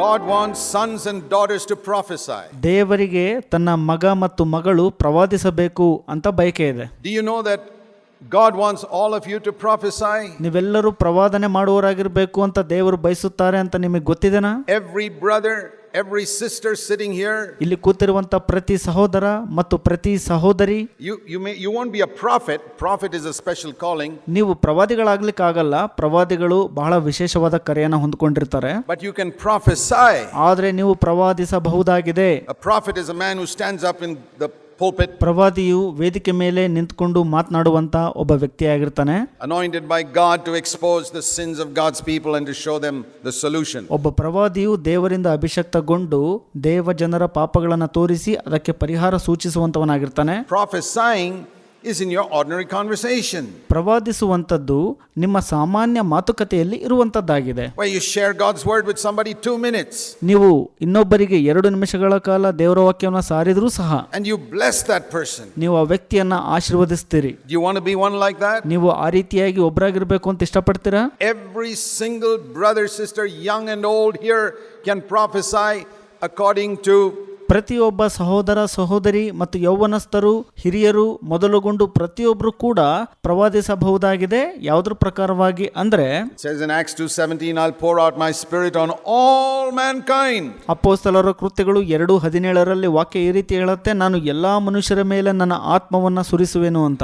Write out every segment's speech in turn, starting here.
God wants sons and daughters to prophesy. ದೇವರಿಗೆ ತನ್ನ ಮಗ ಮತ್ತು ಮಗಳು ಪ್ರವಾದಿಸಬೇಕು ಅಂತ ಬಯಕೆ ಇದೆ Do you know that God wants all of you to prophesy? ನೀವೆಲ್ಲರೂ ಪ್ರವಾದನೆ ಮಾಡುವವರಾಗಿರಬೇಕು ಅಂತ ದೇವರು ಬಯಸುತ್ತಾರೆ ಅಂತ ನಿಮಗೆ ಗೊತ್ತಿದೆನಾ Every brother, every sister sitting here, ಇಲ್ಲಿ ಕೂತಿರುವಂತ ಪ್ರತಿ ಸಹೋದರ ಮತ್ತು ಪ್ರತಿ ಸಹೋದರಿ you, you, may, you won't be a prophet. Prophet is a special calling. ನೀವು ಪ್ರವಾದಿಗಳಾಗ್ಲಿಕ್ಕಾಗಲ್ಲ ಪ್ರವಾದಿಗಳು ಬಹಳ ವಿಶೇಷವಾದ ಕರೆಯನ್ನು ಹೊಂದ್ಕೊಂಡಿರ್ತಾರೆ But you can prophesy. ಆದರೆ ನೀವು ಪ್ರವಾದಿಸಬಹುದಾಗಿದೆ A prophet is a man who stands up in the pulpit, ಪ್ರವಾದಿಯು ವೇದಿಕೆ ಮೇಲೆ ನಿಂತ್ಕೊಂಡು ಮಾತನಾಡುವಂತ ಒಬ್ಬ ವ್ಯಕ್ತಿಯಾಗಿರ್ತಾನೆ. Anointed by God to expose the sins of God's people and to show them the solution. ಒಬ್ಬ ಪ್ರವಾದಿಯು ದೇವರಿಂದ ಅಭಿಷಕ್ತಗೊಂಡು ದೇವ ಜನರ ಪಾಪಗಳನ್ನು ತೋರಿಸಿ ಅದಕ್ಕೆ ಪರಿಹಾರ ಸೂಚಿಸುವಂತವನಾಗಿರ್ತಾನೆ. Prophesying is in your ordinary conversation, ಪ್ರವಾದಿಸುವಂಥದ್ದು ನಿಮ್ಮ ಸಾಮಾನ್ಯ ಮಾತುಕತೆಯಲ್ಲಿ ಇರುವಂತದ್ದಾಗಿದೆ where you share God's word with somebody two minutes ನೀವು ಇನ್ನೊಬ್ಬರಿಗೆ ಎರಡು ನಿಮಿಷಗಳ ಕಾಲ ದೇವರ ವಾಕ್ಯವನ್ನು ಸಾರಿದ್ರೂ ಸಹ and you bless that person. ನೀವು ಆ ವ್ಯಕ್ತಿಯನ್ನ ಆಶೀರ್ವದಿಸ್ತೀರಿ Do you want to be one like that? ನೀವು ಆ ರೀತಿಯಾಗಿ ಒಬ್ಬರಾಗಿರ್ಬೇಕು ಅಂತ ಇಷ್ಟಪಡ್ತೀರಾ Every single brother, sister, young and old here can prophesy according to ಪ್ರತಿಯೊಬ್ಬ ಸಹೋದರ ಸಹೋದರಿ ಮತ್ತು ಯೌವನಸ್ಥರು ಹಿರಿಯರು ಮೊದಲುಗೊಂಡು ಪ್ರತಿಯೊಬ್ಬರು ಕೂಡ ಪ್ರವಾದಿಸಬಹುದಾಗಿದೆ ಯಾವುದ್ರ ಪ್ರಕಾರವಾಗಿ ಅಂದ್ರೆ it says in Acts 2:17 I'll pour out my spirit on all mankind. ಅಪ್ಪೋಸ್ತಲರ ಕೃತ್ಯಗಳು ಎರಡು ಹದಿನೇಳರಲ್ಲಿ ವಾಕ್ಯ ಈ ರೀತಿ ಹೇಳುತ್ತೆ ನಾನು ಎಲ್ಲಾ ಮನುಷ್ಯರ ಮೇಲೆ ನನ್ನ ಆತ್ಮವನ್ನ ಸುರಿಸುವೆನು ಅಂತ.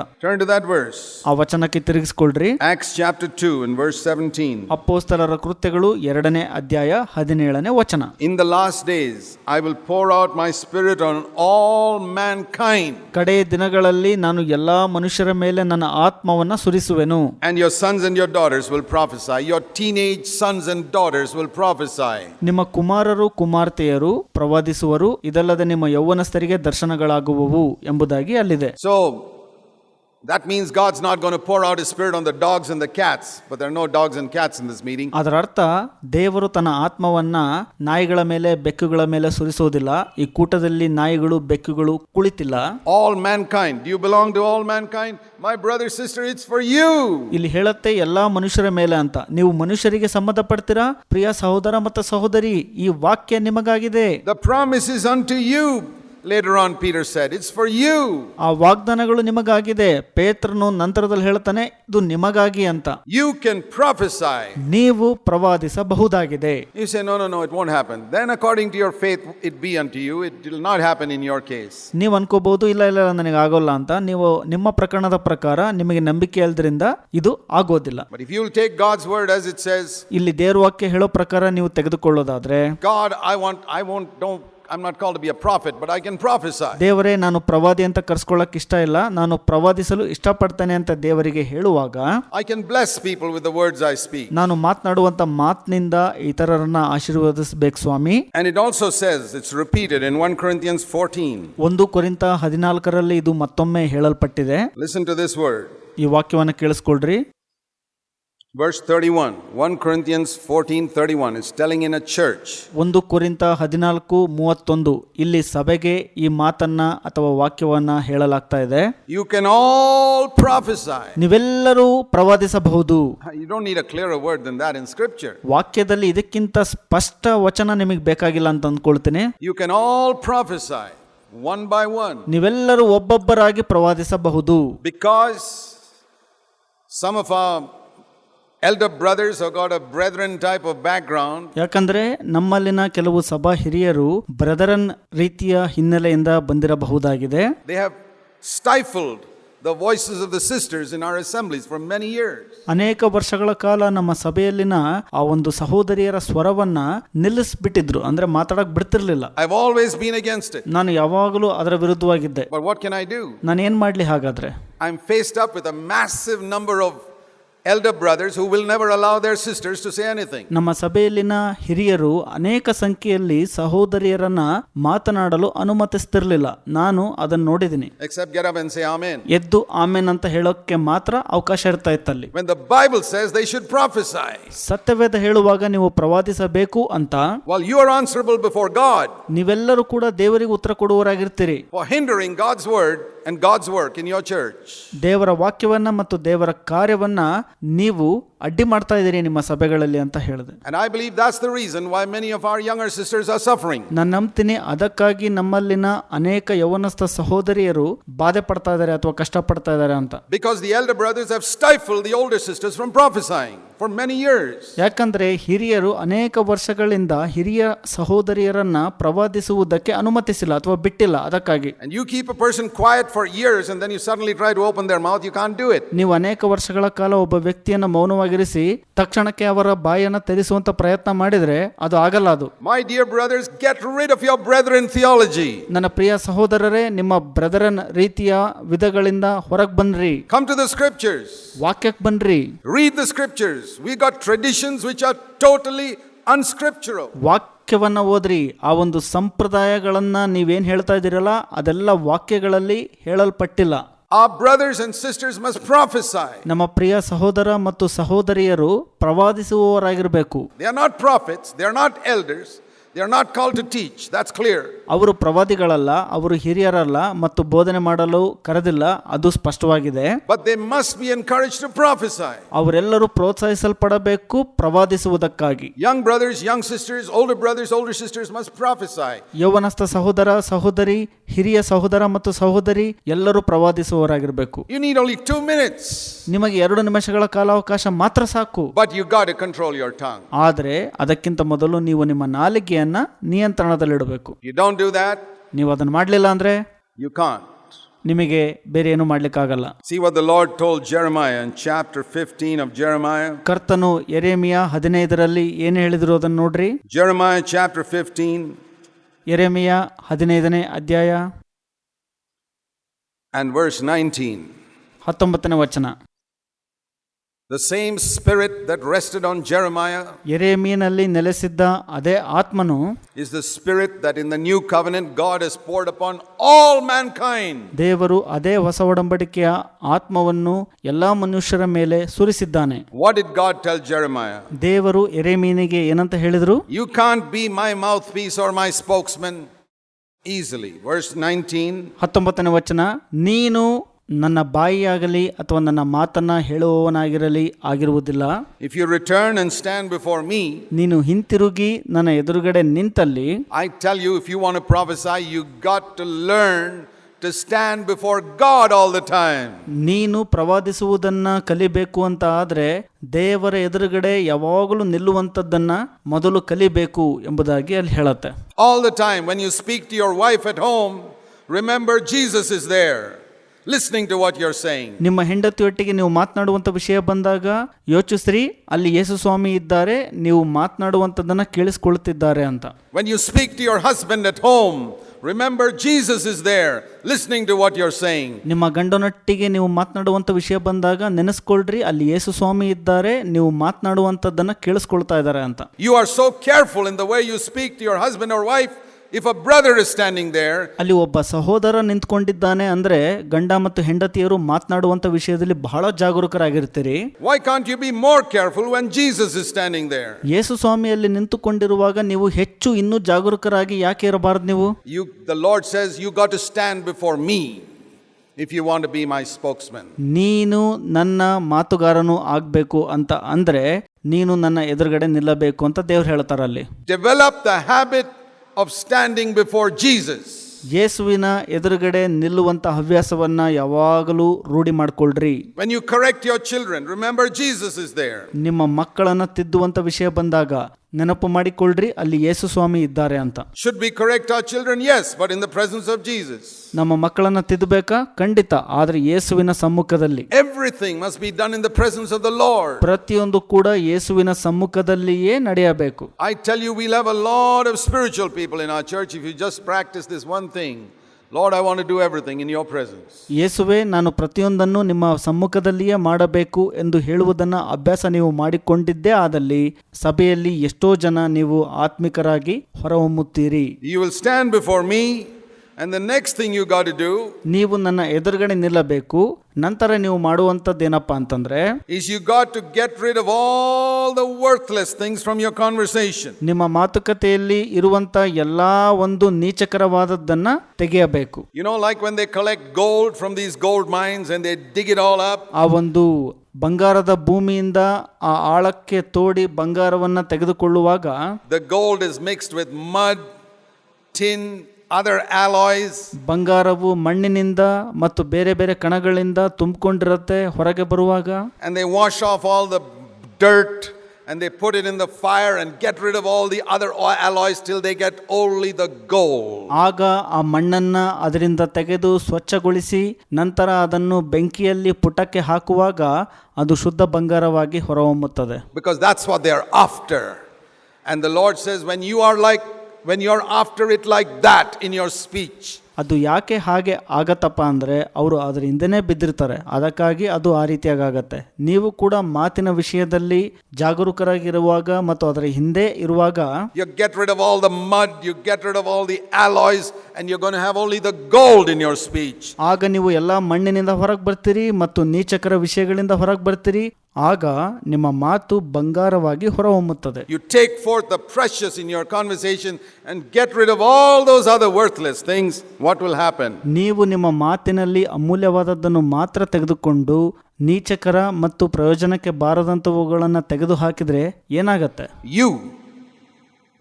ಆ ವಚನಕ್ಕೆ ತಿರುಗಿಸ್ಕೊಳ್ರಿ Acts chapter 2 and verse 17. ಅಪ್ಪೋಸ್ತಲರ ಕೃತ್ಯಗಳು ಎರಡನೇ ಅಧ್ಯಾಯ ಹದಿನೇಳನೇ ವಚನ in the last days I will pour out my spirit on all mankind ಕಡೆಯ ದಿನಗಳಲ್ಲಿ ನಾನು ಎಲ್ಲಾ ಮನುಷ್ಯರ ಮೇಲೆ ನನ್ನ ಆತ್ಮವನ್ನ ಸುರಿಸುವೆನು and your sons and your daughters will prophesy. Your teenage sons and daughters will prophesy. ನಿಮ್ಮ ಕುಮಾರರು ಕುಮಾರ್ತೆಯರು ಪ್ರವಾದಿಸುವರು ಇದಲ್ಲದೆ ನಿಮ್ಮ ಯೌವನಸ್ಥರಿಗೆ ದರ್ಶನಗಳಾಗುವವು ಎಂಬುದಾಗಿ ಅಲ್ಲಿದೆ So that means God's not going to pour out his spirit on the dogs and the cats, but there are no dogs and cats in this meeting. ಅದರ ಅರ್ಥ ದೇವರು ತನ್ನ ಆತ್ಮವನ್ನ ನಾಯಿಗಳ ಮೇಲೆ ಬೆಕ್ಕುಗಳ ಮೇಲೆ ಸುರಿಸೋದಿಲ್ಲ ಈ ಕೂಟದಲ್ಲಿ ನಾಯಿಗಳು ಬೆಕ್ಕುಗಳು ಕುಳಿತಿಲ್ಲ All mankind. Do you belong to all mankind? My brother, sister, it's for you. ಇಲ್ಲಿ ಹೇಳುತ್ತೆ ಎಲ್ಲಾ ಮನುಷ್ಯರ ಮೇಲೆ ಅಂತ ನೀವು ಮನುಷ್ಯರಿಗೆ ಸಂಬಂಧಪಡ್ತೀರಾ ಪ್ರಿಯ ಸಹೋದರ ಮತ್ತು ಸಹೋದರಿ ಈ ವಾಕ್ಯ ನಿಮಗಾಗಿದೆ The promise is unto you. later on Peter sir it's for you ಆ ವಾಗ್ದಾನಗಳು ನಿಮಗಾಗಿದೆ. ಪೇತ್ರನು ನಂತರದಲ್ಲಿ ಹೇಳ್ತಾನೆ ಇದು ನಿಮಗಾಗಿ ಅಂತ. ಯು ಕ್ಯಾನ್ ಐ ನೀವು ಪ್ರವಾದಿಸಬಹುದಾಗಿದೆ. You say no no it won't happen then according to your faith it be unto you it will not happen in your case ನೀವು ಅನ್ಕೋಬಹುದು ಇಲ್ಲ ಇಲ್ಲ ನನಗೆ ಆಗೋಲ್ಲ ಅಂತ. ನೀವು ನಿಮ್ಮ ಪ್ರಕರಣದ ಪ್ರಕಾರ ನಿಮಗೆ ನಂಬಿಕೆ ಇಲ್ಲದ್ರಿಂದ ಇದು ಆಗೋದಿಲ್ಲ. But if you will God's word as it says ಇಲ್ಲಿ ದೇವರ ವಾಕ್ಯ ಹೇಳೋ ಪ್ರಕಾರ ನೀವು ತೆಗೆದುಕೊಳ್ಳೋದಾದ್ರೆ God I want I want don't I'm not called to be a prophet, but I can prophesy. ದೇವರೇ ನಾನು ಪ್ರವಾದಿ ಅಂತ ಕರ್ಸ್ಕೊಳ್ಳಕ್ ಇಷ್ಟ ಇಲ್ಲ ನಾನು ಪ್ರವಾದಿಸಲು ಇಷ್ಟಪಡ್ತೇನೆ ಅಂತ ದೇವರಿಗೆ ಹೇಳುವಾಗ I can bless people with the words I speak. ನಾನು ಮಾತನಾಡುವಂತ ಮಾತಿನಿಂದ ಇತರರನ್ನ ಆಶೀರ್ವದಿಸಬೇಕು ಸ್ವಾಮಿ And it also says, it's repeated in 1 Corinthians 14. ಒಂದು ಕೊರಿಂತ ಹದಿನಾಲ್ಕರಲ್ಲಿ ಇದು ಮತ್ತೊಮ್ಮೆ ಹೇಳಲ್ಪಟ್ಟಿದೆ Listen to this word. ಈ ವಾಕ್ಯವನ್ನು ಕೇಳಿಸ್ಕೊಳ್ರಿ verse thirty one one Corinthians fourteen thirty one is telling in a church ಒಂದು ಕುರಿತ ಹದಿನಾಲ್ಕು ಮೂವತ್ತೊಂದು ಇಲ್ಲಿ ಸಭೆಗೆ ಈ ಮಾತನ್ನ ಅಥವಾ ವಾಕ್ಯವನ್ನ ಹೇಳಲಾಗ್ತಾ ಇದೆ. ಯು ಕ್ಯಾನ್ ಆಲ್ ಪ್ರಾಫಿಸ್ ನೀವೆಲ್ಲರೂ ಪ್ರವಾದಿಸಬಹುದು. You don't need a clear word than that in scripture ವಾಕ್ಯದಲ್ಲಿ ಇದಕ್ಕಿಂತ ಸ್ಪಷ್ಟ ವಚನ ನಿಮಗೆ ಬೇಕಾಗಿಲ್ಲ ಅಂತ ಅಂದ್ಕೊಳ್ತೇನೆ. You can all prophesy one by one ನೀವೆಲ್ಲರೂ ಒಬ್ಬೊಬ್ಬರಾಗಿ ಪ್ರವಾದಿಸಬಹುದು. ಬಿಕಾಸ್ ಸಮ್ ಆಫ್ ಆ elder brothers who got a brethren type of background. ಯಾಕಂದ್ರೆ ನಮ್ಮಲ್ಲಿನ ಕೆಲವು ಸಭಾ ಹಿರಿಯರು ಬ್ರದರನ್ ರೀತಿಯ ಹಿನ್ನೆಲೆಯಿಂದ ಬಂದಿರಬಹುದಾಗಿದೆ They have stifled the voices of the sisters in our assemblies for many years. ಅನೇಕ ವರ್ಷಗಳ ಕಾಲ ನಮ್ಮ ಸಭೆಯಲ್ಲಿನ ಆ ಒಂದು ಸಹೋದರಿಯರ ಸ್ವರವನ್ನ ನಿಲ್ಲಿಸ್ಬಿಟ್ಟಿದ್ರು ಅಂದ್ರೆ ಮಾತಾಡಕ್ ಬಿಡ್ತಿರ್ಲಿಲ್ಲ have always been against it. ನಾನು ಯಾವಾಗಲೂ ಅದರ ವಿರುದ್ಧವಾಗಿದ್ದೆ But what can I do? ನಾನು ಏನ್ ಮಾಡ್ಲಿ ಹಾಗಾದ್ರೆ am faced up with a massive number of elder brothers who will never allow their sisters to say anything. ನಮ್ಮ ಸಭೆಯಲ್ಲಿನ ಹಿರಿಯರು ಅನೇಕ ಸಂಖ್ಯೆಯಲ್ಲಿ ಸಹೋದರಿಯರನ್ನ ಮಾತನಾಡಲು ಅನುಮತಿಸ್ತಿರ್ಲಿಲ್ಲ ನಾನು ಅದನ್ನ ನೋಡಿದ್ದೀನಿ Except get up and say Amen. ಎದ್ದು ಆಮೇನ್ ಅಂತ ಹೇಳೋಕ್ಕೆ ಮಾತ್ರ ಅವಕಾಶ ಇರ್ತಾ ಇತ್ತಲ್ಲಿ When the Bible says they should prophesy. ಸತ್ಯವೇದ ಹೇಳುವಾಗ ನೀವು ಪ್ರವಾದಿಸಬೇಕು ಅಂತ Well, you are answerable before God ನೀವೆಲ್ಲರೂ ಕೂಡ ದೇವರಿಗೆ ಉತ್ತರ ಕೊಡುವವರಾಗಿರ್ತೀರಿ for hindering God's word And God's work in your church. ದೇವರ ವಾಕ್ಯವನ್ನ ಮತ್ತು ದೇವರ ಕಾರ್ಯವನ್ನ ನೀವು ಅಡ್ಡಿ ಮಾಡ್ತಾ ಇದ್ದೀರಿ ನಿಮ್ಮ ಸಭೆಗಳಲ್ಲಿ ಅಂತ ಹೇಳಿದೆ And I believe that's the reason why many of our younger sisters are suffering. ನಾನು ನಂಬ್ತೀನಿ ಅದಕ್ಕಾಗಿ ನಮ್ಮಲ್ಲಿನ ಅನೇಕ ಯೌವನಸ್ಥ ಸಹೋದರಿಯರು ಬಾಧೆ ಪಡ್ತಾ ಇದ್ದಾರೆ ಅಥವಾ ಕಷ್ಟಪಡ್ತಾ ಇದ್ದಾರೆ ಅಂತ Because the elder brothers have stifled the older sisters from prophesying for many years. ಯಾಕಂದ್ರೆ ಹಿರಿಯರು ಅನೇಕ ವರ್ಷಗಳಿಂದ ಹಿರಿಯ ಸಹೋದರಿಯರನ್ನ ಪ್ರವಾದಿಸುವುದಕ್ಕೆ ಅನುಮತಿಸಿಲ್ಲ ಅಥವಾ ಬಿಟ್ಟಿಲ್ಲ ಅದಕ್ಕಾಗಿ And you keep a person quiet for years and then you suddenly try to open their mouth, you can't do it. ನೀವು ಅನೇಕ ವರ್ಷಗಳ ಕಾಲ ಒಬ್ಬ ವ್ಯಕ್ತಿಯನ್ನ ಮೌನವಾಗಿರಿಸಿ ತಕ್ಷಣಕ್ಕೆ ಅವರ ಬಾಯನ್ನು ತೆರೆಸುವಂತ ಪ್ರಯತ್ನ ಮಾಡಿದರೆ ಅದು ಆಗಲ್ಲ ಅದು. My brothers brothers, read of of brother in theology ನನ್ನ ಪ್ರಿಯ ಸಹೋದರರೇ ನಿಮ್ಮ ಬ್ರದರನ್ ರೀತಿಯ ವಿಧಗಳಿಂದ ಹೊರಗೆ ಬನ್ರಿ ಕಮ್ ಟು ದ ಸ್ಕ್ರಿಪ್ಚರ್ಸ್ ವಾಕ್ಯಕ್ಕೆ ಬನ್ರಿ read the scriptures we got traditions which are totally unscriptural. ವಾಕ್ಯವನ್ನ ಓದ್ರಿ. ಆ ಒಂದು ಸಂಪ್ರದಾಯಗಳನ್ನ ನೀವೇನ್ ಹೇಳ್ತಾ ಇದ್ದೀರಲ್ಲ ಅದೆಲ್ಲ ವಾಕ್ಯಗಳಲ್ಲಿ ಹೇಳಲ್ಪಟ್ಟಿಲ್ಲ. Our brothers and sisters must prophesy. ನಮ್ಮ ಪ್ರಿಯ ಸಹೋದರ ಮತ್ತು ಸಹೋದರಿಯರು ಪ್ರವಾದಿಸುವವರಾಗಿರಬೇಕು They are not prophets, they are not elders, they are not called to teach. That's clear. ಅವರು ಪ್ರವಾದಿಗಳಲ್ಲ ಅವರು ಹಿರಿಯರಲ್ಲ ಮತ್ತು ಬೋಧನೆ ಮಾಡಲು ಕರೆದಿಲ್ಲ ಅದು ಸ್ಪಷ್ಟವಾಗಿದೆ But they must be encouraged to prophesy. ಅವರೆಲ್ಲರೂ ಪ್ರೋತ್ಸಾಹಿಸಲ್ಪಡಬೇಕು ಪ್ರವಾದಿಸುವುದಕ್ಕಾಗಿ Young brothers, young sisters, older brothers, older sisters must prophesy. ಯೌವನಸ್ಥ ಸಹೋದರ ಸಹೋದರಿ ಹಿರಿಯ ಸಹೋದರ ಮತ್ತು ಸಹೋದರಿ ಎಲ್ಲರೂ ಪ್ರವಾದಿಸುವವರಾಗಿರಬೇಕು You need only two minutes ನಿಮಗೆ ಎರಡು ನಿಮಿಷಗಳ ಕಾಲಾವಕಾಶ ಮಾತ್ರ ಸಾಕು but you got to control your tongue. ಆದರೆ ಅದಕ್ಕಿಂತ ಮೊದಲು ನೀವು ನಿಮ್ಮ ನಾಲಿಗೆಯನ್ನ ನಿಯಂತ್ರಣದಲ್ಲಿಡಬೇಕು ಯು don't do that, ನೀವು ಅದನ್ನು ಮಾಡಲಿಲ್ಲ ಅಂದ್ರೆ you can't. ನಿಮಗೆ ಬೇರೆ ಏನು ಮಾಡ್ಲಿಕ್ಕಾಗಲ್ಲ See what the Lord told Jeremiah in chapter 15 of Jeremiah. ಕರ್ತನು ಎರೇಮಿಯ ಹದಿನೈದರಲ್ಲಿ ಏನು ಹೇಳಿದ್ರು ಅದನ್ನು ನೋಡ್ರಿ Jeremiah chapter 15 ಎರೇಮಿಯ ಹದಿನೈದನೇ ಅಧ್ಯಾಯ and verse 19. ಹತ್ತೊಂಬತ್ತನೇ ವಚನ The same spirit that rested on Jeremiah ಎರೇಮಿಯನಲ್ಲಿ ನೆಲೆಸಿದ್ದ ಅದೇ ಆತ್ಮನು is the spirit that in the new covenant God has poured upon all mankind. ದೇವರು ಅದೇ ಹೊಸ ಒಡಂಬಡಿಕೆಯ ಆತ್ಮವನ್ನು ಎಲ್ಲಾ ಮನುಷ್ಯರ ಮೇಲೆ ಸುರಿಸಿದ್ದಾನೆ What did God tell Jeremiah? ದೇವರು ಎರೇಮೀನಿಗೆ ಏನಂತ ಹೇಳಿದ್ರು You can't be my mouthpiece or my spokesman easily. Verse 19 ಹತ್ತೊಂಬತ್ತನೇ ವಚನ ನೀನು ನನ್ನ ಬಾಯಿಯಾಗಲಿ ಅಥವಾ ನನ್ನ ಮಾತನ್ನ ಹೇಳುವವನಾಗಿರಲಿ ಆಗಿರುವುದಿಲ್ಲ. If you return and stand before me ನೀನು ಹಿಂತಿರುಗಿ ನನ್ನ ಎದುರುಗಡೆ ನಿಂತಲ್ಲಿ. I tell you if you want to prophesy you got to learn to stand before God all the time ನೀನು ಪ್ರವಾದಿಸುವುದನ್ನ ಕಲಿಬೇಕು ಅಂತ ಆದ್ರೆ ದೇವರ ಎದುರುಗಡೆ ಯಾವಾಗಲೂ ನಿಲ್ಲುವಂತದ್ದನ್ನ ಮೊದಲು ಕಲಿಬೇಕು ಎಂಬುದಾಗಿ ಅಲ್ಲಿ ಹೇಳುತ್ತೆ. All the time when you speak to your wife at home, remember Jesus is there, listening to what you're saying. ನಿಮ್ಮ ಹೆಂಡತಿಯೊಟ್ಟಿಗೆ ನೀವು ಮಾತನಾಡುವಂಥ ವಿಷಯ ಬಂದಾಗ ಯೋಚಿಸ್ರಿ ಅಲ್ಲಿ ಯೇಸು ಸ್ವಾಮಿ ಇದ್ದಾರೆ ನೀವು ಮಾತನಾಡುವಂಥದ್ದನ್ನ ಕೇಳಿಸ್ಕೊಳ್ತಿದ್ದಾರೆ ಅಂತ When you speak to your husband at home, remember Jesus is there, listening to what you're saying. ನಿಮ್ಮ ಗಂಡನೊಟ್ಟಿಗೆ ನೀವು ಮಾತನಾಡುವಂಥ ವಿಷಯ ಬಂದಾಗ ನೆನೆಸ್ಕೊಳ್ರಿ ಅಲ್ಲಿ ಯೇಸು ಸ್ವಾಮಿ ಇದ್ದಾರೆ ನೀವು ಮಾತನಾಡುವಂಥದ್ದನ್ನ ಕೇಳಿಸ್ಕೊಳ್ತಾ ಇದ್ದಾರೆ ಅಂತ You are so careful in the way you speak to your husband or wife. If a brother is standing there ಅಲ್ಲಿ ಒಬ್ಬ ಸಹೋದರ ನಿಂತುಕೊಂಡಿದ್ದಾನೆ ಅಂದ್ರೆ ಗಂಡ ಮತ್ತು ಹೆಂಡತಿಯರು ಮಾತನಾಡುವಂತ ವಿಷಯದಲ್ಲಿ ಬಹಳ ಜಾಗರೂಕರಾಗಿರ್ತೀರಿ. Why can't you be more careful when Jesus standing there ಯೇಸು ಸ್ವಾಮಿಯಲ್ಲಿ ನಿಂತುಕೊಂಡಿರುವಾಗ ನೀವು ಹೆಚ್ಚು ಇನ್ನೂ ಜಾಗರೂಕರಾಗಿ ಯಾಕೆ ಇರಬಾರದು ನೀವು? You the Lord says you got to stand before me if you want be my spokes ನೀನು ನನ್ನ ಮಾತುಗಾರನು ಆಗಬೇಕು ಅಂತ ಅಂದ್ರೆ ನೀನು ನನ್ನ ಎದುರುಗಡೆ ನಿಲ್ಲಬೇಕು ಅಂತ ದೇವ್ರು ಹೇಳ್ತಾರಲ್ಲಿ. Develop the habit of standing before Jesus ಯೇಸುವಿನ ಎದುರುಗಡೆ ನಿಲ್ಲುವಂಥ ಹವ್ಯಾಸವನ್ನು ಯಾವಾಗಲೂ ರೂಢಿ ಮಾಡಿಕೊಳ್ಳ್ರಿ when you correct your children remember Jesus is there ನಿಮ್ಮ ಮಕ್ಕಳನ್ನು ತಿದ್ದುವಂಥ ವಿಷಯ ಬಂದಾಗ ನೆನಪು ಮಾಡಿಕೊಳ್ಳ್ರಿ ಅಲ್ಲಿ ಯೇಸು ಸ್ವಾಮಿ ಇದ್ದಾರೆ ಅಂತ should be correct our children? Yes, but in the presence of Jesus. ನಮ್ಮ ಮಕ್ಕಳನ್ನ ತಿದ್ದಬೇಕಾ ಖಂಡಿತ ಆದ್ರೆ ಯೇಸುವಿನ ಸಮ್ಮುಖದಲ್ಲಿ everything must be done in the presence of the Lord. ಪ್ರತಿಯೊಂದು ಕೂಡ ಯೇಸುವಿನ ಸಮ್ಮುಖದಲ್ಲಿಯೇ ನಡೆಯಬೇಕು I tell you we'll have a lot of spiritual people in our church if you just practice this one thing. Lord, I want to do everything in your presence. ಯೇಸುವೆ ನಾನು ಪ್ರತಿಯೊಂದನ್ನು ನಿಮ್ಮ ಸಮ್ಮುಖದಲ್ಲಿಯೇ ಮಾಡಬೇಕು ಎಂದು ಹೇಳುವುದನ್ನು ಅಭ್ಯಾಸ ನೀವು ಮಾಡಿಕೊಂಡಿದ್ದೇ ಆದಲ್ಲಿ ಸಭೆಯಲ್ಲಿ ಎಷ್ಟೋ ಜನ ನೀವು ಆತ್ಮಿಕರಾಗಿ ಹೊರಹೊಮ್ಮುತ್ತೀರಿ you will stand before me And the next thing you got to do ನೀವು ನನ್ನ ಎದುರುಗಡೆ ನಿಲ್ಲಬೇಕು ನಂತರ ನೀವು ಮಾಡುವಂಥದ್ದೇನಪ್ಪ ಅಂತಂದ್ರೆ is you got to get rid of all the worthless things from your conversation. ನಿಮ್ಮ ಮಾತುಕತೆಯಲ್ಲಿ ಇರುವಂತ ಎಲ್ಲಾ ಒಂದು ನೀಚಕರವಾದದ್ದನ್ನ ತೆಗೆಯಬೇಕು You know, like when they collect gold from these gold mines and they dig it all up, ಆ ಒಂದು ಬಂಗಾರದ ಭೂಮಿಯಿಂದ ಆ ಆಳಕ್ಕೆ ತೋಡಿ ಬಂಗಾರವನ್ನ ತೆಗೆದುಕೊಳ್ಳುವಾಗ the gold is mixed with mud, tin, other alloys, ಬಂಗಾರವು ಮಣ್ಣಿನಿಂದ ಮತ್ತು ಬೇರೆ ಬೇರೆ ಕಣಗಳಿಂದ ತುಂಬಿಕೊಂಡಿರುತ್ತೆ ಹೊರಗೆ ಬರುವಾಗ and they wash off all the dirt and they put it in the fire and get rid of all the other alloys till they get only the gold. ಆಗ ಆ ಮಣ್ಣನ್ನ ಅದರಿಂದ ತೆಗೆದು ಸ್ವಚ್ಛಗೊಳಿಸಿ ನಂತರ ಅದನ್ನು ಬೆಂಕಿಯಲ್ಲಿ ಪುಟಕ್ಕೆ ಹಾಕುವಾಗ ಅದು ಶುದ್ಧ ಬಂಗಾರವಾಗಿ ಹೊರಹೊಮ್ಮುತ್ತದೆ Because that's what they are after. And the Lord says, when you are like, when you are after it like that in your speech ಅದು ಯಾಕೆ ಹಾಗೆ ಆಗತ್ತಪ್ಪ ಅಂದರೆ ಅವರು ಅದರ ಹಿಂದೆನೇ ಬಿದ್ದಿರ್ತಾರೆ. ಅದಕ್ಕಾಗಿ ಅದು ಆ ರೀತಿಯಾಗತ್ತೆ ನೀವು ಕೂಡ ಮಾತಿನ ವಿಷಯದಲ್ಲಿ ಜಾಗರೂಕರಾಗಿರುವಾಗ ಮತ್ತು ಅದರ ಹಿಂದೆ ಇರುವಾಗ you get rid of all the mud you get rid of all the alloys and you gonna have only the gold in your speech ಆಗ ನೀವು ಎಲ್ಲ ಮಣ್ಣಿನಿಂದ ಹೊರಗೆ ಬರ್ತೀರಿ ಮತ್ತು ನೀಚಕರ ವಿಷಯಗಳಿಂದ ಹೊರಗೆ ಬರ್ತೀರಿ. ಆಗ ನಿಮ್ಮ ಮಾತು ಬಂಗಾರವಾಗಿ ಹೊರಹೊಮ್ಮುತ್ತದೆ. You take the precious in in conversation and get rid of all those are the worthless things what will happen ನೀವು ನಿಮ್ಮ ಮಾತಿನಲ್ಲಿ ಅಮೂಲ್ಯವಾದದ್ದನ್ನು ಮಾತ್ರ ತೆಗೆದುಕೊಂಡು ನೀಚಕರ ಮತ್ತು ಪ್ರಯೋಜನಕ್ಕೆ ಬಾರದಂತವುಗಳನ್ನು ತೆಗೆದು ಹಾಕಿದರೆ ಏನಾಗತ್ತೆ?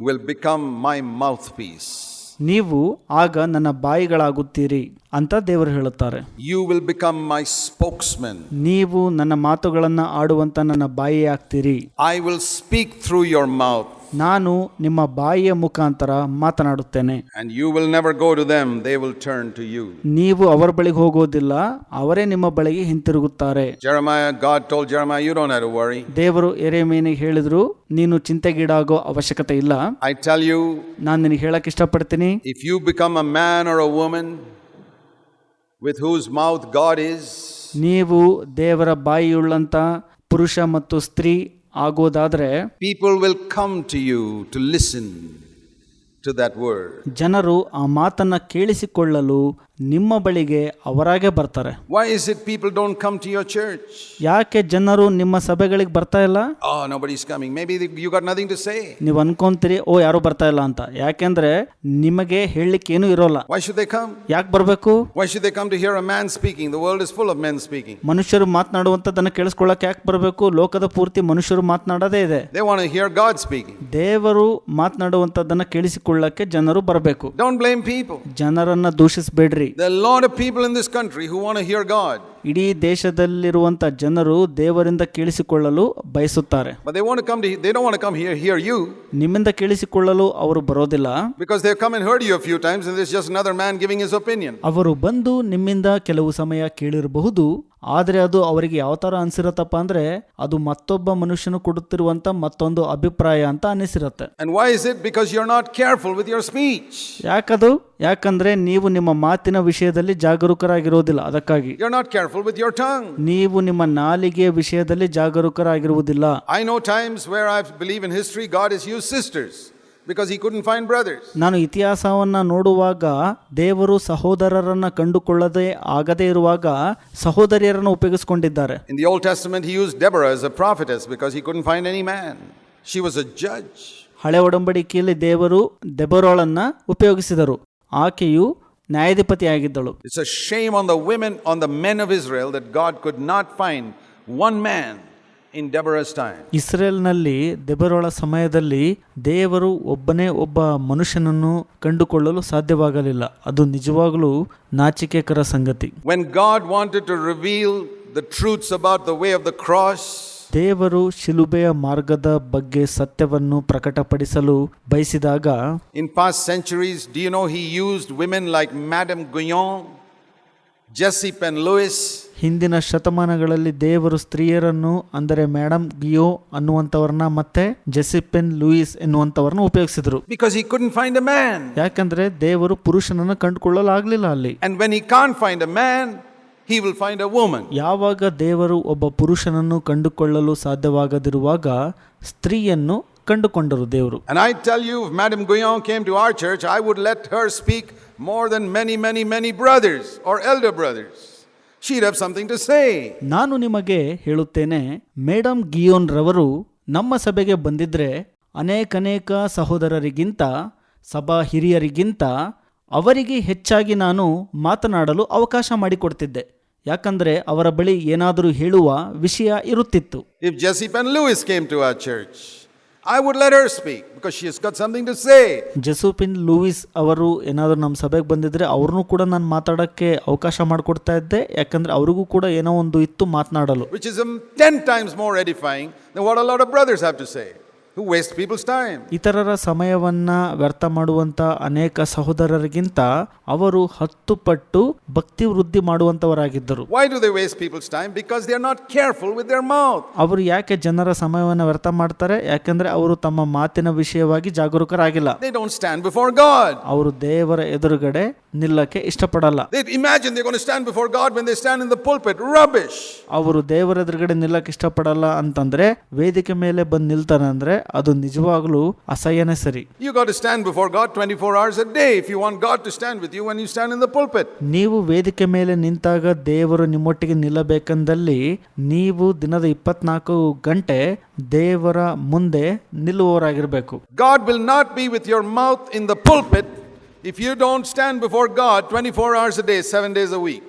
Will become my mouth mouthpiece. ನೀವು ಆಗ ನನ್ನ ಬಾಯಿಗಳಾಗುತ್ತೀರಿ ಅಂತ ದೇವರು ಹೇಳುತ್ತಾರೆ You will become my spokesman. ನೀವು ನನ್ನ ಮಾತುಗಳನ್ನು ಆಡುವಂತ ನನ್ನ ಬಾಯಿ ಆಗ್ತೀರಿ I will speak through your mouth. ನಾನು ನಿಮ್ಮ ಬಾಯಿಯ ಮುಖಾಂತರ ಮಾತನಾಡುತ್ತೇನೆ And you will never go to them, they will turn to you. ನೀವು ಅವರ ಬಳಿಗೆ ಹೋಗೋದಿಲ್ಲ ಅವರೇ ನಿಮ್ಮ ಬಳಿಗೆ ಹಿಂತಿರುಗುತ್ತಾರೆ Jeremiah, God told Jeremiah, you don't have to worry. ದೇವರು ಎರೆಮೇನಿಗೆ ಹೇಳಿದ್ರು ನೀನು ಚಿಂತೆಗೀಡಾಗೋ ಅವಶ್ಯಕತೆ ಇಲ್ಲ I tell you, ನಾನು ನಿನಗೆ ಹೇಳಕ್ ಇಷ್ಟಪಡ್ತೀನಿ if you become a man or a woman with whose mouth God is, ನೀವು ದೇವರ ಬಾಯಿಯುಳ್ಳಂತ ಪುರುಷ ಮತ್ತು ಸ್ತ್ರೀ ಆಗೋದಾದ್ರೆ people will come to you to listen to that word. ಜನರು ಆ ಮಾತನ್ನ ಕೇಳಿಸಿಕೊಳ್ಳಲು ನಿಮ್ಮ ಬಳಿಗೆ ಅವರಾಗೆ ಬರ್ತಾರೆ Why is it people don't come to your church? ಯಾಕೆ ಜನರು ನಿಮ್ಮ ಸಭೆಗಳಿಗೆ ಬರ್ತಾ ಇಲ್ಲ Oh, is coming. Maybe you got nothing to say. ನೀವು ಅನ್ಕೊಂತೀರಿ ಓ ಯಾರು ಬರ್ತಾ ಇಲ್ಲ ಅಂತ ಯಾಕೆಂದ್ರೆ ನಿಮಗೆ ಹೇಳಲಿಕ್ಕೆ ಏನೂ ಇರೋಲ್ಲ Why should they come? ಯಾಕೆ ಬರಬೇಕು Why should they come to hear a man speaking? The world is full of men speaking. ಮನುಷ್ಯರು ಮಾತನಾಡುವಂಥದ್ದನ್ನು ಕೇಳಿಸ್ಕೊಳ್ಳಕ್ಕೆ ಯಾಕೆ ಬರಬೇಕು ಲೋಕದ ಪೂರ್ತಿ ಮನುಷ್ಯರು ಮಾತನಾಡೋದೇ ಇದೆ They want to hear God speaking. ದೇವರು ಮಾತನಾಡುವಂಥದ್ದನ್ನು ಕೇಳಿಸಿಕೊಳ್ಳಕ್ಕೆ ಜನರು ಬರಬೇಕು Don't blame people. ಜನರನ್ನ ದೂಷಿಸಬೇಡ್ರಿ There are a lot of people in this country who want to hear God, ಇಡೀ ದೇಶದಲ್ಲಿರುವಂತ ಜನರು ದೇವರಿಂದ ಕೇಳಿಸಿಕೊಳ್ಳಲು ಬಯಸುತ್ತಾರೆ but they want to come to they don't want to come here hear you ನಿಮ್ಮಿಂದ ಕೇಳಿಸಿಕೊಳ್ಳಲು ಅವರು ಬರೋದಿಲ್ಲ because they've come and heard you a few times and there's just another man giving his opinion. ಅವರು ಬಂದು ನಿಮ್ಮಿಂದ ಕೆಲವು ಸಮಯ ಕೇಳಿರಬಹುದು ಆದರೆ ಅದು ಅವರಿಗೆ ಯಾವ ಥರ ಅನಿಸಿರತ್ತಪ್ಪ ಅಂದರೆ ಅದು ಮತ್ತೊಬ್ಬ ಮನುಷ್ಯನು ಕೊಡುತ್ತಿರುವಂಥ ಮತ್ತೊಂದು ಅಭಿಪ್ರಾಯ ಅಂತ ಅನಿಸಿರುತ್ತೆ. ಯಾಕದು? ಯಾಕಂದ್ರೆ ನೀವು ನಿಮ್ಮ ಮಾತಿನ ವಿಷಯದಲ್ಲಿ ಜಾಗರೂಕರಾಗಿರೋದಿಲ್ಲ ಅದಕ್ಕಾಗಿ. You're not careful with your tongue. ನೀವು ನಿಮ್ಮ ನಾಲಿಗೆಯ ವಿಷಯದಲ್ಲಿ ಜಾಗರೂಕರಾಗಿರುವುದಿಲ್ಲ. I know times where I believe in history God is use sisters. Because he couldn't find brothers. ನಾನು ಇತಿಹಾಸವನ್ನ ನೋಡುವಾಗ ದೇವರು ಸಹೋದರರನ್ನ ಕಂಡುಕೊಳ್ಳದೆ ಆಗದೇ ಇರುವಾಗ ಸಹೋದರಿಯರನ್ನು ಉಪಯೋಗಿಸಿಕೊಂಡಿದ್ದಾರೆ In the Old Testament, he used Deborah as a prophetess because he couldn't find any man. She was a judge. ಹಳೆ ಒಡಂಬಡಿಕೆಯಲ್ಲಿ ದೇವರು ದೆಬರೋಳನ್ನ ಉಪಯೋಗಿಸಿದರು ಆಕೆಯು ನ್ಯಾಯಾಧಿಪತಿಯಾಗಿದ್ದಳು It's a shame on the women, on the men of Israel that God could not find one man in Deborah's time. ಇಸ್ರೇಲ್ನಲ್ಲಿ ದೆಬರೋಳ ಸಮಯದಲ್ಲಿ ದೇವರು ಒಬ್ಬನೇ ಒಬ್ಬ ಮನುಷ್ಯನನ್ನು ಕಂಡುಕೊಳ್ಳಲು ಸಾಧ್ಯವಾಗಲಿಲ್ಲ ಅದು ನಿಜವಾಗಲೂ ನಾಚಿಕೆಕರ ಸಂಗತಿ When God wanted to reveal the truths about the way of the cross, ದೇವರು ಶಿಲುಬೆಯ ಮಾರ್ಗದ ಬಗ್ಗೆ ಸತ್ಯವನ್ನು ಪ್ರಕಟಪಡಿಸಲು ಬಯಸಿದಾಗ in past centuries, do you know he used women like Madame Guyon, Penn Lewis ಹಿಂದಿನ ಶತಮಾನಗಳಲ್ಲಿ ದೇವರು ಸ್ತ್ರೀಯರನ್ನು ಅಂದರೆ ಮೇಡಮ್ ಗಿಯೋ ಅನ್ನುವಂತವರನ್ನ ಮತ್ತೆ ಜೆಸಿಪೆನ್ ಲೂಯಿಸ್ ಎನ್ನುವಂಥವ್ರನ್ನ ಉಪಯೋಗಿಸಿದ್ರು. ಬಿಕಾಸ್ ಈ ಕುಡ್ ಫೈಂಡ್ ಅ ಮ್ಯಾನ್ ಯಾಕಂದ್ರೆ ದೇವರು ಪುರುಷನನ್ನು ಕಂಡುಕೊಳ್ಳಲಾಗ್ಲಿಲ್ಲ ಅಲ್ಲಿ. And when he can find a man he will find a woman. ಯಾವಾಗ ದೇವರು ಒಬ್ಬ ಪುರುಷನನ್ನು ಕಂಡುಕೊಳ್ಳಲು ಸಾಧ್ಯವಾಗದಿರುವಾಗ ಸ್ತ್ರೀಯನ್ನು ಕಂಡುಕೊಂಡರು ದೇವರು And I tell you, if Madame Guyon came to our church, I would let her speak more than many, many, many brothers or elder brothers. She'd have something to say. ನಾನು ನಿಮಗೆ ಹೇಳುತ್ತೇನೆ ಮೇಡಮ್ ಗಿಯೋನ್ ರವರು ನಮ್ಮ ಸಭೆಗೆ ಬಂದಿದ್ರೆ ಅನೇಕನೇಕ ಸಹೋದರರಿಗಿಂತ ಸಭಾ ಹಿರಿಯರಿಗಿಂತ ಅವರಿಗೆ ಹೆಚ್ಚಾಗಿ ನಾನು ಮಾತನಾಡಲು ಅವಕಾಶ ಮಾಡಿಕೊಡ್ತಿದ್ದೆ ಯಾಕಂದರೆ ಅವರ ಬಳಿ ಏನಾದರೂ ಹೇಳುವ ವಿಷಯ ಇರುತ್ತಿತ್ತು If Jessie Penn Lewis came to our church, I would let her speak because she is got something to say Jessie Penn Lewis ಅವರು ಏನಾದರೂ ನಮ್ಮ ಸಭೆಗೆ ಬಂದಿದ್ದರೆ ಅವ್ರನ್ನು ಕೂಡ ನಾನು ಮಾತಾಡೋಕ್ಕೆ ಅವಕಾಶ ಮಾಡಿಕೊಡ್ತಾ ಇದ್ದೆ. ಯಾಕಂದರೆ ಅವ್ರಿಗೂ ಕೂಡ ಏನೋ ಒಂದು ಇತ್ತು ಮಾತನಾಡಲು. Which is ten times more edifying the what all our brothers have to say ಇತರರ ಸಮಯವನ್ನ ವ್ಯರ್ಥ ಮಾಡುವಂತ ಅನೇಕ ಸಹೋದರರಿಗಿಂತ ಅವರು ಹತ್ತು ಪಟ್ಟು ಭಕ್ತಿ ವೃದ್ಧಿ ಮಾಡುವಂತವರಾಗಿದ್ದರು. ಅವರು ಯಾಕೆ ಜನರ ಸಮಯವನ್ನು ವ್ಯರ್ಥ ಮಾಡ್ತಾರೆ? ಯಾಕಂದ್ರೆ ಅವರು ತಮ್ಮ ಮಾತಿನ ವಿಷಯವಾಗಿ ಜಾಗರೂಕರಾಗಿಲ್ಲ. ಅವರು ದೇವರ ಎದುರುಗಡೆ ನಿಲ್ಲಕ್ಕೆ ಇಷ್ಟಪಡಲ್ಲ imagine they gonna stand before God when they when they the in the pulpit. Rubbish. ಅವರು ದೇವರ ಎದುರುಗಡೆ ನಿಲ್ಲಕ್ಕೆ ಇಷ್ಟಪಡಲ್ಲ ಅಂತಂದ್ರೆ ವೇದಿಕೆ ಮೇಲೆ ಬಂದು ನಿಲ್ತಾನೆ ಅಂದ್ರೆ ಅದು ನಿಜವಾಗ್ಲೂ ಅಸಹ್ಯನೇ ಸರಿ you got stand before God twenty 24 hours a day if you want God to stand with you when you stand in the pulpit. ನೀವು ವೇದಿಕೆ ಮೇಲೆ ನಿಂತಾಗ ದೇವರು ನಿಮ್ಮೊಟ್ಟಿಗೆ ನಿಲ್ಲಬೇಕಂದಲ್ಲಿ ನೀವು ದಿನದ ಇಪ್ಪತ್ನಾಲ್ಕು ಗಂಟೆ ದೇವರ ಮುಂದೆ ನಿಲ್ಲುವವರಾಗಿರಬೇಕು God will not be with your mouth in the pulpit if you don't stand before God 24 hours a day, 7 days a week.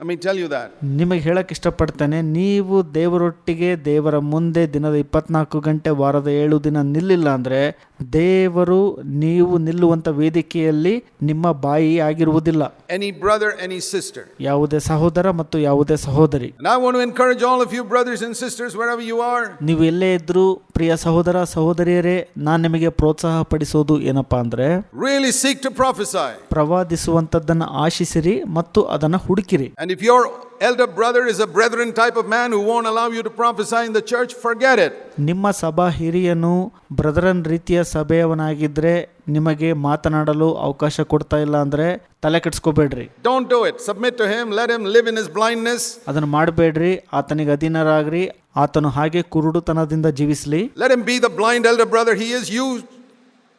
Let me tell you that. ನಿಮಗೆ ಹೇಳಕ್ಕೆ ಇಷ್ಟಪಡ್ತೇನೆ ನೀವು ದೇವರೊಟ್ಟಿಗೆ ದೇವರ ಮುಂದೆ ದಿನದ ಇಪ್ಪತ್ನಾಲ್ಕು ಗಂಟೆ ವಾರದ ಏಳು ದಿನ ನಿಲ್ಲಿಲ್ಲ ಅಂದರೆ ದೇವರು ನೀವು ನಿಲ್ಲುವಂಥ ವೇದಿಕೆಯಲ್ಲಿ ನಿಮ್ಮ ಬಾಯಿ ಆಗಿರುವುದಿಲ್ಲ ಎನಿ ಬ್ರದರ್ ಎನಿ ಸಿಸ್ಟರ್ ಯಾವುದೇ ಸಹೋದರ ಮತ್ತು ಯಾವುದೇ ಸಹೋದರಿ And I want to encourage all of you, brothers and sisters, wherever you are. ನೀವು ಎಲ್ಲೇ ಇದ್ರೂ ಪ್ರಿಯ ಸಹೋದರ ಸಹೋದರಿಯರೇ ನಾನು ನಿಮಗೆ ಪ್ರೋತ್ಸಾಹ ಪಡಿಸೋದು ಏನಪ್ಪಾ ಅಂದರೆ Really seek to prophesy. ಪ್ರವಾದಿಸುವಂಥದ್ದನ್ನು ಆಶಿಸಿರಿ ಮತ್ತು ಅದನ್ನು ಹುಡುಕಿರಿ And if your elder brother is a brethren type of man who won't allow you to prophesy in the church, forget it. ನಿಮ್ಮ ಸಭಾ ಹಿರಿಯನು ಬ್ರದರನ್ ರೀತಿಯ ಸಭೆಯವನಾಗಿದ್ದರೆ ನಿಮಗೆ ಮಾತನಾಡಲು ಅವಕಾಶ ಕೊಡ್ತಾ ಇಲ್ಲ ಅಂದರೆ ತಲೆ ಕೆಡಿಸ್ಕೋಬೇಡ್ರಿ Don't do it. Submit to him. Let him live in his blindness. ಅದನ್ನು ಮಾಡಬೇಡ್ರಿ ಆತನಿಗೆ ಅಧೀನರಾಗ್ರಿ ಆತನು ಹಾಗೆ ಕುರುಡುತನದಿಂದ ಜೀವಿಸಲಿ Let him be the blind elder brother he is. You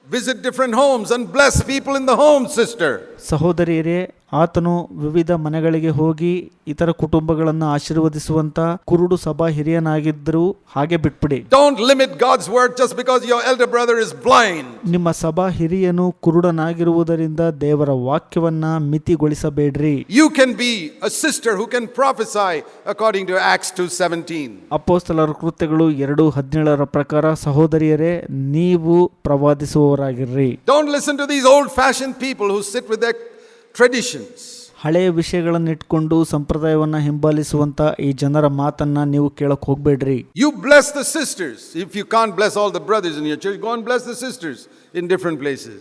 visit different homes and bless people in the home, sister. ಸಹೋದರಿಯರೇ ಆತನು ವಿವಿಧ ಮನೆಗಳಿಗೆ ಹೋಗಿ ಇತರ ಕುಟುಂಬಗಳನ್ನು ಆಶೀರ್ವದಿಸುವಂತ ಕುರುಡು ಸಭಾ ಹಿರಿಯನಾಗಿದ್ದರು ಹಾಗೆ ಬಿಟ್ಬಿಡಿ. Don't limit God's word just because your elder brother is blind ನಿಮ್ಮ ಸಭಾ ಹಿರಿಯನು ಕುರುಡನಾಗಿರುವುದರಿಂದ ದೇವರ ವಾಕ್ಯವನ್ನ ಮಿತಿಗೊಳಿಸಬೇಡ್ರಿ. You can be a sister who can prophesy according to Acts 2:17 17 ಅಪೊಸ್ತಲರ ಕೃತ್ಯಗಳು 2 17ರ ಪ್ರಕಾರ ಸಹೋದರಿಯರೇ ನೀವು ಪ್ರವಾದಿಸುವವರಾಗಿರ್ರಿ. Don't listen to these old fashion people who sit with their traditions. ಹಳೆಯ ವಿಷಯಗಳನ್ನು ಇಟ್ಕೊಂಡು ಸಂಪ್ರದಾಯವನ್ನ ಹಿಂಬಾಲಿಸುವಂತ ಈ ಜನರ ಮಾತನ್ನ ನೀವು ಕೇಳಕ್ ಹೋಗ್ಬೇಡ್ರಿ you bless the sisters if you can bless all the brothers in your church, go and bless the sisters in different places.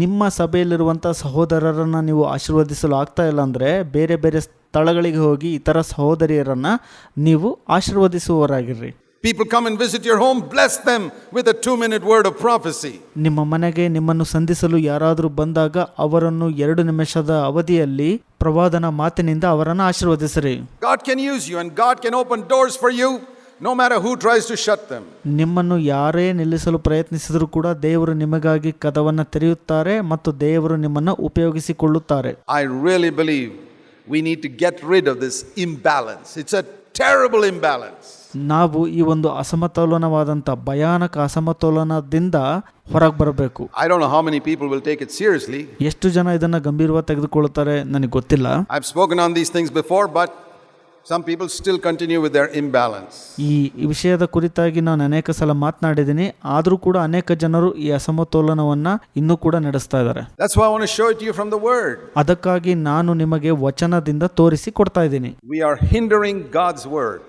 ನಿಮ್ಮ ಸಭೆಯಲ್ಲಿರುವಂತ ಸಹೋದರರನ್ನ ನೀವು ಆಶೀರ್ವದಿಸಲು ಆಗ್ತಾ ಇಲ್ಲ ಅಂದ್ರೆ ಬೇರೆ ಬೇರೆ ಸ್ಥಳಗಳಿಗೆ ಹೋಗಿ ಇತರ ಸಹೋದರಿಯರನ್ನ ನೀವು ಆಶೀರ್ವದಿಸುವವರಾಗಿರ್ರಿ People come and visit your home, bless them with a two minute word of prophecy. ನಿಮ್ಮ ಮನೆಗೆ ನಿಮ್ಮನ್ನು ಸಂಧಿಸಲು ಯಾರಾದರೂ ಬಂದಾಗ ಅವರನ್ನು ಎರಡು ನಿಮಿಷದ ಅವಧಿಯಲ್ಲಿ ಪ್ರವಾದನ ಮಾತಿನಿಂದ ಅವರನ್ನು ಆಶೀರ್ವದಿಸಿರಿ God can use you and God can open doors for you no matter who tries to shut them. ನಿಮ್ಮನ್ನು ಯಾರೇ ನಿಲ್ಲಿಸಲು ಪ್ರಯತ್ನಿಸಿದರೂ ಕೂಡ ದೇವರು ನಿಮಗಾಗಿ ಕದವನ್ನು ತೆರೆಯುತ್ತಾರೆ ಮತ್ತು ದೇವರು ನಿಮ್ಮನ್ನು ಉಪಯೋಗಿಸಿಕೊಳ್ಳುತ್ತಾರೆ I really believe we need to get rid of this imbalance. It's a terrible imbalance. ನಾವು ಈ ಒಂದು ಅಸಮತೋಲನವಾದಂಥ ಭಯಾನಕ ಅಸಮತೋಲನದಿಂದ ಹೊರಗೆ ಬರಬೇಕು I don't how how people will take it seriously. ಎಷ್ಟು ಜನ ಇದನ್ನ ಗಂಭೀರವಾಗಿ ತೆಗೆದುಕೊಳ್ಳುತ್ತಾರೆ ನನಗೆ ಗೊತ್ತಿಲ್ಲ I have spoken on these things before some people still continue with their imbalance. ಈ ಈ ವಿಷಯದ ಕುರಿತಾಗಿ ನಾನು ಅನೇಕ ಸಲ ಮಾತನಾಡಿದ್ದೀನಿ ಆದರೂ ಕೂಡ ಅನೇಕ ಜನರು ಈ ಅಸಮತೋಲನವನ್ನ ಇನ್ನೂ ಕೂಡ ನಡೆಸ್ತಾ ಇದ್ದಾರೆ I want to show it to you from the Word. ಅದಕ್ಕಾಗಿ ನಾನು ನಿಮಗೆ ವಚನದಿಂದ ತೋರಿಸಿ ಕೊಡ್ತಾ ಇದ್ದೀನಿ we are hindering God's work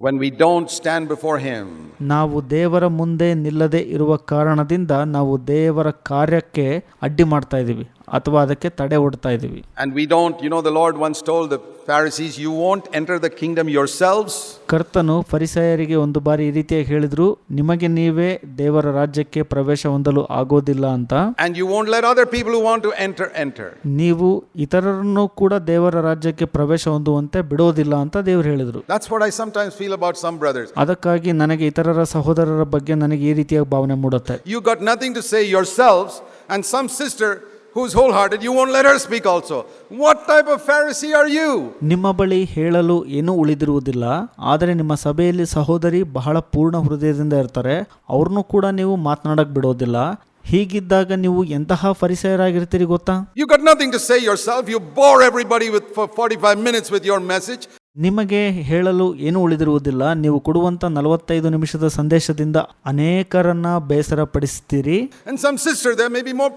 when we don't stand before Him. ನಾವು ದೇವರ ಮುಂದೆ ನಿಲ್ಲದೆ ಇರುವ ಕಾರಣದಿಂದ ನಾವು ದೇವರ ಕಾರ್ಯಕ್ಕೆ ಅಡ್ಡಿ ಮಾಡ್ತಾ ಇದ್ದೀವಿ ಅಥವಾ ಅದಕ್ಕೆ ತಡೆ ಒಡ್ತಾ ಇದ್ದೀವಿ And we don't, you know, the Lord once told the Pharisees, You won't enter the kingdom yourselves. ಕರ್ತನು ಫರಿಸಾಯರಿಗೆ ಒಂದು ಬಾರಿ ಈ ರೀತಿಯಾಗಿ ಹೇಳಿದ್ರು ನಿಮಗೆ ನೀವೇ ದೇವರ ರಾಜ್ಯಕ್ಕೆ ಪ್ರವೇಶ ಹೊಂದಲು ಆಗೋದಿಲ್ಲ ಅಂತ And you won't let other people who want to enter enter. ನೀವು ಇತರರನ್ನು ಕೂಡ ದೇವರ ರಾಜ್ಯಕ್ಕೆ ಪ್ರವೇಶ ಹೊಂದುವಂತೆ ಬಿಡೋದಿಲ್ಲ ಅಂತ ದೇವರು ಹೇಳಿದರು That's what I sometimes feel about some brothers. ಅದಕ್ಕಾಗಿ ನನಗೆ ಇತರರ ಸಹೋದರರ ಬಗ್ಗೆ ನನಗೆ ಈ ರೀತಿಯ ಭಾವನೆ ಮೂಡುತ್ತೆ You got nothing to say yourselves, and some sister who's wholehearted, you won't let her speak also. What type of Pharisee are you? ನಿಮ್ಮ ಬಳಿ ಹೇಳಲು ಏನೂ ಉಳಿದಿರುವುದಿಲ್ಲ ಆದರೆ ನಿಮ್ಮ ಸಭೆಯಲ್ಲಿ ಸಹೋದರಿ ಬಹಳ ಪೂರ್ಣ ಹೃದಯದಿಂದ ಇರ್ತಾರೆ ಅವ್ರನ್ನೂ ಕೂಡ ನೀವು ಮಾತನಾಡಕ್ ಬಿಡೋದಿಲ್ಲ ಹೀಗಿದ್ದಾಗ ನೀವು ಎಂತಹ ಪರಿಸರಾಗಿರ್ತೀರಿ ಗೊತ್ತಾ You got nothing to say yourself. You bore everybody with for 45 minutes with your message. ನಿಮಗೆ ಹೇಳಲು ಏನೂ ಉಳಿದಿರುವುದಿಲ್ಲ ನೀವು ಕೊಡುವಂತ ನಲವತ್ತೈದು ನಿಮಿಷದ ಸಂದೇಶದಿಂದ ಅನೇಕರನ್ನ ಬೇಸರಪಡಿಸ್ತೀರಿ And some sister there may be more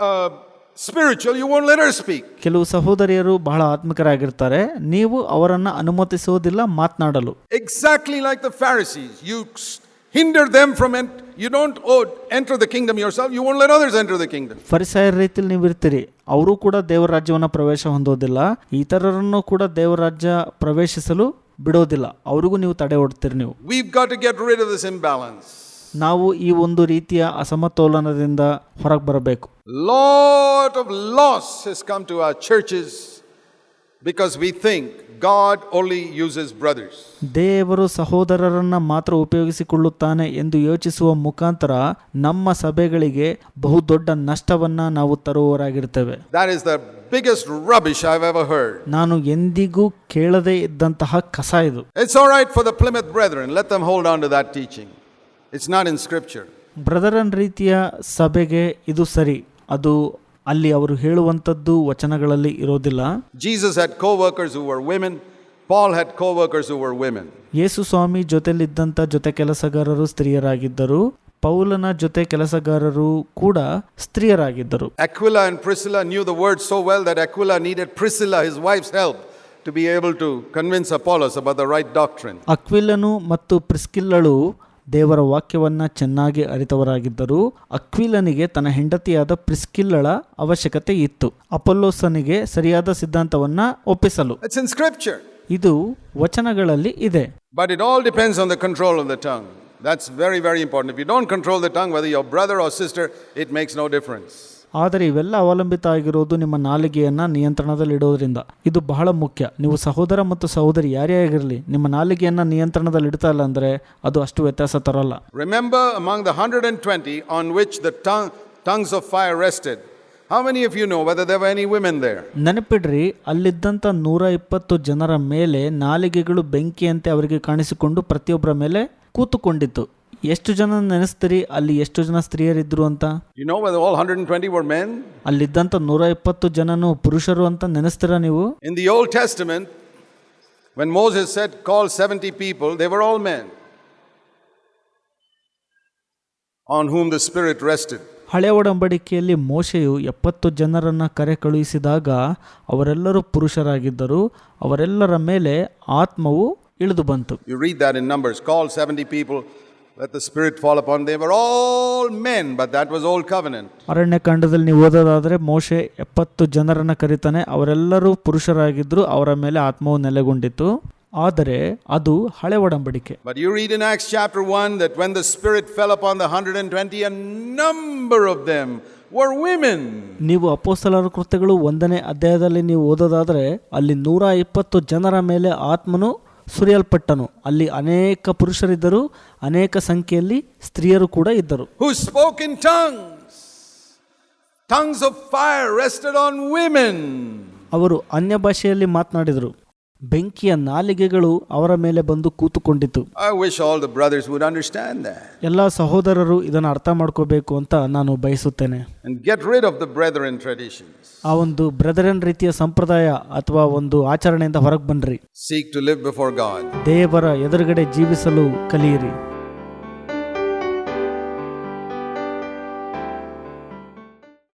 uh, spiritual, you won't let her speak. ಕೆಲವು ಸಹೋದರಿಯರು ಬಹಳ ಆತ್ಮಿಕರಾಗಿರ್ತಾರೆ ನೀವು ಅವರನ್ನ ಅನುಮತಿಸುವುದಿಲ್ಲ ಮಾತನಾಡಲು Exactly like the Pharisees. You s- hinder them from, ent- you don't oh, enter the kingdom yourself, you won't let others enter the kingdom. ಫರಿಸಾಯರ ರೀತಿಯಲ್ಲಿ ನೀವು ಇರ್ತೀರಿ ಅವರು ಕೂಡ ದೇವರ ರಾಜ್ಯವನ್ನು ಪ್ರವೇಶ ಹೊಂದೋದಿಲ್ಲ ಇತರರನ್ನು ಕೂಡ ದೇವರ ರಾಜ್ಯ ಪ್ರವೇಶಿಸಲು ಬಿಡೋದಿಲ್ಲ ಅವ್ರಿಗೂ ನೀವು ತಡೆ ಒಡ್ತೀರಿ ನೀವು We've got to get rid of this imbalance. ನಾವು ಈ ಒಂದು ರೀತಿಯ ಅಸಮತೋಲನದಿಂದ ಹೊರಗೆ ಬರಬೇಕು. Lot of loss is come to our churches because we think God only uses brothers ದೇವರು ಸಹೋದರರನ್ನ ಮಾತ್ರ ಉಪಯೋಗಿಸಿಕೊಳ್ಳುತ್ತಾನೆ ಎಂದು ಯೋಚಿಸುವ ಮುಖಾಂತರ ನಮ್ಮ ಸಭೆಗಳಿಗೆ ಬಹುದೊಡ್ಡ ನಷ್ಟವನ್ನ ನಾವು ತರುವವರಾಗಿರ್ತೇವೆ. That is the biggest rubbish I have ever heard ನಾನು ಎಂದಿಗೂ ಕೇಳದೇ ಇದ್ದಂತಹ ಕಸ ಇದು. It's alright for the Plymouth brother let them hold on to that teaching it's not in scripture brother ಅನ್ ರೀತಿಯ ಸಭೆಗೆ ಇದು ಸರಿ. ಅದು ಅಲ್ಲಿ ಅವರು ಹೇಳುವಂಥದ್ದು ವಚನಗಳಲ್ಲಿ ಇರೋದಿಲ್ಲ. Jesus had coworkers who were women Paul had coworkers who were women ಯೇಸು ಸ್ವಾಮಿ ಜೊತೆಯಲ್ಲಿದ್ದಂಥ ಜೊತೆ ಕೆಲಸಗಾರರು ಸ್ತ್ರೀಯರಾಗಿದ್ದರು. ಪೌಲನ ಜೊತೆ ಕೆಲಸಗಾರರು ಕೂಡ ಸ್ತ್ರೀಯರಾಗಿದ್ದರು. Aquila and Priscilla knew the word so well that Aquila needed Priscilla his wife's help to be able to convince Apollos about the right doctrine ಅಕ್ವಿಲನು ಮತ್ತು ಪ್ರಿಸ್ಕಿಲ್ಲಳು ದೇವರ ವಾಕ್ಯವನ್ನ ಚೆನ್ನಾಗಿ ಅರಿತವರಾಗಿದ್ದರು ಅಕ್ವಿಲನಿಗೆ ತನ್ನ ಹೆಂಡತಿಯಾದ ಪ್ರಿಸ್ಕಿಲ್ಲಳ ಅವಶ್ಯಕತೆ ಇತ್ತು. ಅಪೊಲ್ಲೋಸನಿಗೆ ಸರಿಯಾದ ಸಿದ್ಧಾಂತವನ್ನ ಒಪ್ಪಿಸಲು. ಇದು ವಚನಗಳಲ್ಲಿ ಇದೆ. But it all depends on the control of the tongue that's very very important if you don't control the tongue whether your brother or sister it makes no difference. ಆದರೆ ಇವೆಲ್ಲ ಅವಲಂಬಿತ ಆಗಿರೋದು ನಿಮ್ಮ ನಾಲಿಗೆಯನ್ನು ನಿಯಂತ್ರಣದಲ್ಲಿಡೋದ್ರಿಂದ ಇದು ಬಹಳ ಮುಖ್ಯ. ನೀವು ಸಹೋದರ ಮತ್ತು ಸಹೋದರಿ ಯಾರೇ ಆಗಿರಲಿ ನಿಮ್ಮ ನಾಲಿಗೆಯನ್ನು ನಿಯಂತ್ರಣದಲ್ಲಿ ಇಡ್ತಾ ಇಲ್ಲ ಅಂದ್ರೆ ಅದು ಅಷ್ಟು ವ್ಯತ್ಯಾಸ ತರಲ್ಲ. Remember among the 120 on which the tongue, tongues of fire rested, how many of you know whether there were any women there? ನೆನಪಿಡ್ರಿ ಅಲ್ಲಿದ್ದಂಥ ನೂರ ಇಪ್ಪತ್ತು ಜನರ ಮೇಲೆ ನಾಲಿಗೆಗಳು ಬೆಂಕಿಯಂತೆ ಅವರಿಗೆ ಕಾಣಿಸಿಕೊಂಡು ಪ್ರತಿಯೊಬ್ಬರ ಮೇಲೆ ಕೂತುಕೊಂಡಿತ್ತು. ಎಷ್ಟು ಜನ ನೆನೆಸ್ತೀರಿ? ಅಲ್ಲಿ ಎಷ್ಟು ಜನ ಸ್ತ್ರೀಯರಿದ್ರು ಅಂತ? You know whether all 120 were men? ಅಲ್ಲಿ ಇದ್ದಂತ 120 ಜನನು ಪುರುಷರು ಅಂತ ನೆನೆಸ್ತೀರಾ ನೀವು? In the Old Testament when moses said call 70 people they were all men on whom the spirit rested. ಹಳೆ ಒಡಂಬಡಿಕೆಯಲ್ಲಿ ಮೋಶೆಯು ಎಪ್ಪತ್ತು ಜನರನ್ನು ಕರೆ ಕಳುಹಿಸಿದಾಗ ಅವರೆಲ್ಲರೂ ಪುರುಷರಾಗಿದ್ದರು. ಅವರೆಲ್ಲರ ಮೇಲೆ ಆತ್ಮವು ಇಳಿದು ಬಂತು. You read that in Numbers call seventy people let the Spirit fall upon them. They were all men, but that was Old Covenant. ಅರಣ್ಯಕಾಂಡದಲ್ಲಿ ನೀವು ಓದೋದಾದರೆ ಮೋಶೆ ಎಪ್ಪತ್ತು ಜನರನ್ನ ಕರೀತಾನೆ ಅವರೆಲ್ಲರೂ ಪುರುಷರಾಗಿದ್ದರು ಅವರ ಮೇಲೆ ಆತ್ಮವು ನೆಲೆಗೊಂಡಿತು ಆದರೆ ಅದು ಹಳೆ ಒಡಂಬಡಿಕೆ But you read in Acts chapter 1 that when the Spirit fell upon the 120, a number of them were women. ನೀವು ಅಪೋಸ್ತಲರ ಕೃತ್ಯಗಳು ಒಂದನೇ ಅಧ್ಯಾಯದಲ್ಲಿ ನೀವು ಓದೋದಾದರೆ ಅಲ್ಲಿ ನೂರ ಇಪ್ಪತ್ತು ಜನರ ಮೇಲೆ ಆತ್ಮನು ಸುರಿಯಲ್ಪಟ್ಟನು ಅಲ್ಲಿ ಅನೇಕ ಪುರುಷರಿದ್ದರು ಅನೇಕ ಸಂಖ್ಯೆಯಲ್ಲಿ ಸ್ತ್ರೀಯರು ಕೂಡ ಇದ್ದರು who spoke in tongues. Tongues of fire rested on women. ಅವರು ಅನ್ಯ ಭಾಷೆಯಲ್ಲಿ ಮಾತನಾಡಿದರು ಬೆಂಕಿಯ ನಾಲಿಗೆಗಳು ಅವರ ಮೇಲೆ ಬಂದು ಕೂತುಕೊಂಡಿತು I wish all the brothers would understand that. ಎಲ್ಲ ಸಹೋದರರು ಇದನ್ನು ಅರ್ಥ ಮಾಡ್ಕೋಬೇಕು ಅಂತ ನಾನು ಬಯಸುತ್ತೇನೆ. And get rid of the brethren traditions. ಆ ಒಂದು ಬ್ರದರನ್ ರೀತಿಯ ಸಂಪ್ರದಾಯ ಅಥವಾ ಒಂದು ಆಚರಣೆಯಿಂದ ಹೊರಗೆ ಬನ್ನಿರಿ Seek to live before God. ದೇವರ ಎದುರುಗಡೆ ಜೀವಿಸಲು ಕಲಿಯಿರಿ.